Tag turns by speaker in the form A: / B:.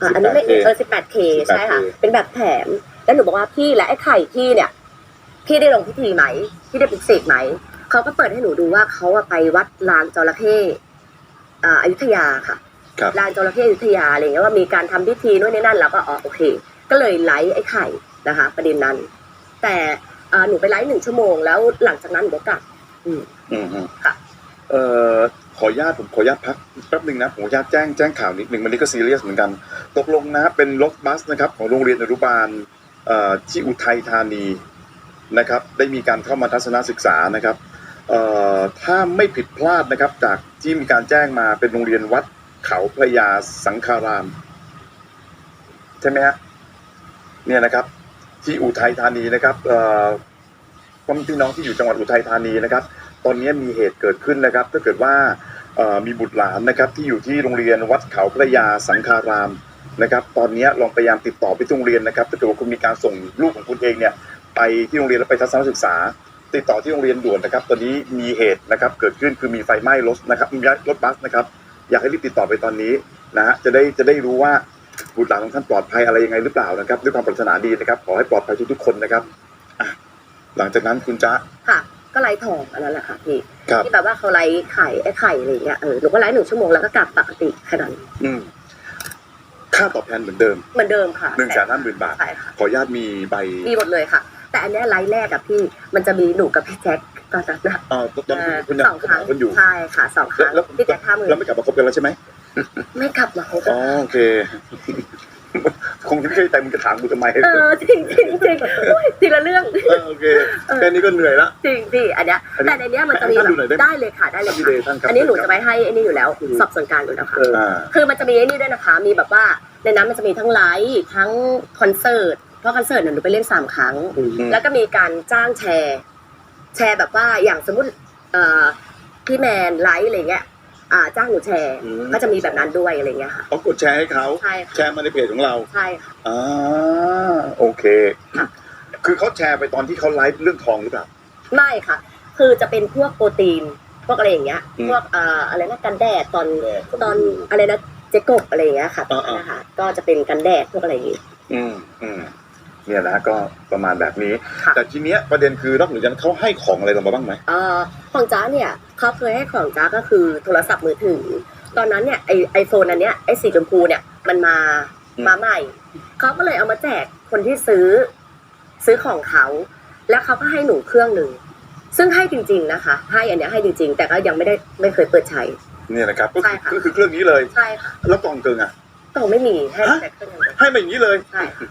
A: อะอันนี้ไม่
B: 18K
A: เออ 18K ใช่ค่ะ
B: 18K
A: เป็นแบบแถม แล้วหนูบอกว่าพี่และไอ้ไข่พี่เนี่ย พี่ได้ลงพิธีไหม พี่ได้ปลุกเสกไหม เขาก็เปิดให้หนูดูว่าเขาอะไปวัดลานจระเข้อ่าอยุธยาค่ะ
B: ครับ
A: ลานจระเข้อยุธยาอะไรเงี้ยว่ามีการทำพิธีนู่นนี่นั่น แล้วก็อ๋อโอเค ก็เลยไลฟ์ไอ้ไข่นะคะ ประเด็นนั้น แต่อ่าหนูไปไลฟ์หนึ่งชั่วโมงแล้วหลังจากนั้นหนูก็กลับ อืม
B: อืมอืม
A: ค่ะ
B: เอ่อ ขออนุญาตผมขออนุญาตพักแป๊บหนึ่งนะผมขออนุญาตแจ้งแจ้งข่าวนิดหนึ่งวันนี้ก็ซีเรียสเหมือนกัน ตกลงนะเป็นรถบัสนะครับของโรงเรียนอนุบาลที่อุทัยธานีนะครับ ได้มีการเข้ามาทัศนศึกษานะครับถ้าไม่ผิดพลาดนะครับ จากที่มีการแจ้งมาเป็นโรงเรียนวัดเขาพระยาสังฆาราม ใช่ไหมฮะเนี่ยนะครับ ที่อุทัยธานีนะครับพ่อแม่พี่น้องที่อยู่จังหวัดอุทัยธานีนะครับ ตอนนี้มีเหตุเกิดขึ้นนะครับถ้าเกิดว่า มีบุตรหลานนะครับที่อยู่ที่โรงเรียนวัดเขาพระยาสังฆารามนะครับ ตอนนี้ลองพยายามติดต่อไปที่โรงเรียนนะครับถ้าเกิดว่าคุณมีการส่งลูกของคุณเองเนี่ยไปที่โรงเรียนแล้วไปทัศนศึกษา ติดต่อที่โรงเรียนด่วนนะครับ ตอนนี้มีเหตุนะครับเกิดขึ้นคือมีไฟไหม้รถนะครับมีรถบัสนะครับ อยากให้รีบติดต่อไปตอนนี้นะฮะจะได้จะได้รู้ว่าบุตรหลานของท่านปลอดภัยอะไรยังไงหรือเปล่านะครับ ด้วยความปรารถนาดีนะครับ ขอให้ปลอดภัยทุกๆคนนะครับหลังจากนั้นคุณจ๊ะ
A: ค่ะ ก็ไลฟ์ทองอันนั้นแหละค่ะพี่
B: ครับ
A: ที่แบบว่าเขาไลฟ์ไข่ไอ้ไข่อะไรเงี้ยเออหนูก็ไลฟ์หนึ่งชั่วโมงแล้วก็กลับปกติแค่นั้น
B: อืมค่าตอบแทนเหมือนเดิม
A: เหมือนเดิมค่ะ
B: หนึ่งแสนห้าหมื่นบาท
A: ใช่ค่ะ
B: ขออนุญาตมีใบ
A: มีหมดเลยค่ะ แต่อันเนี้ยไลฟ์แรกกับพี่มันจะมีหนูกับพี่แจ็คตอนนั้นนะ
B: เอ่อตอน
A: เออ
B: คุณยัง
A: สองครั้ง
B: คุณอยู่
A: ใช่ค่ะสองครั้ง
B: แล้ว
A: พี่แจ็คห้าหมื่น
B: แล้วไม่กลับมาคบกันแล้วใช่ไหม
A: ไม่กลับมาเขา
B: อ๋อโอเค คงจะไม่ใช่ใจมึงจะถามกูทำไม
A: เออจริงจริงจริงโอ้ยทีละเรื่อง
B: เออโอเคแค่นี้ก็เหนื่อยละ
A: จริงพี่อันเนี้ย
B: อันนี้
A: แต่ในเนี้ยมันจะมี
B: ให้ท่าน
A: แบ
B: ดูหน่อยได้
A: บ
B: ไหม
A: ได้เลยค่ะได้เลย
B: พี่
A: ค่ะ
B: เดชท่านครับ
A: อันนี้หนูจะไปให้ไอ้นี่อยู่แล้วสอบสวนกลารอยู่แล้วค่ะ
C: เออ
B: อ่า
A: คือมันจะมีไอ้นี่ด้วยนะคะ มีแบบว่าในนั้นมันจะมีทั้งไลฟ์ทั้งคอนเสิร์ตเพราะคอนเสิร์ตเนี่ยหนูไปเล่นสามครั้ง
C: อืม
A: แล้วก็มีการจ้างแชร์ แชร์แบบว่าอย่างสมมติเอ่อพี่แมนไลฟ์อะไรเงี้ย อ่าจ้างหนูแชร์
B: อืม
A: ก็จะมีแบบนั้นด้วยอะไรเงี้ยค่ะ
B: เขากดแชร์ให้เขา
A: ใช่ค่ะ
B: แชร์มาในเพจของเรา
A: ใช่ค่ะ
B: อ่าโอเค
A: ค่ะ
B: คือเขาแชร์ไปตอนที่เขาไลฟ์เรื่องทองหรือเปล่า
A: ไม่ค่ะ คือจะเป็นพวกโปรตีน พวกอะไรอย่างเงี้ย
B: อืม
A: พวกเอ่ออะไรนะกันแดดตอนตอนอะไรนะเจ๊กบอะไรอย่างเงี้ยค่ะ
B: อ่าๆ
A: นะคะก็จะเป็นกันแดดพวกอะไรอย่างงี้
B: อืมอืม เนี่ยนะก็ประมาณแบบนี้
A: ค่ะ
B: แต่ทีเนี้ยประเด็นคือนอกเหนือจากนั้นเขาให้ของอะไรเรามาบ้างไหม
A: เอ่อของจ้าเนี่ยเขาเคยให้ของจ้าก็คือโทรศัพท์มือถือ ตอนนั้นเนี่ยไอไอโฟนอันเนี้ยไอสีชมพูเนี่ยมันมา
B: อืม
A: มาใหม่เขาก็เลยเอามาแจกคนที่ซื้อซื้อของเขา แล้วเขาก็ให้หนูเครื่องหนึ่งซึ่งให้จริง ๆนะคะ ให้อันเนี้ยให้จริง ๆ แต่ก็ยังไม่ได้ไม่เคยเปิดใช้
B: เนี่ยนะครับก็
A: ใช่
B: คือ
A: ค่ะ
B: ก็คือเครื่องนี้เลย
A: ใช่ค่ะ
B: แล้วกล่องเกิงอะ
A: ก็ไม่มีให้
B: ฮะ
A: แต่เครื่องเดียว
B: ให้มาอย่างนี้เลย
A: ใช่ค่ะ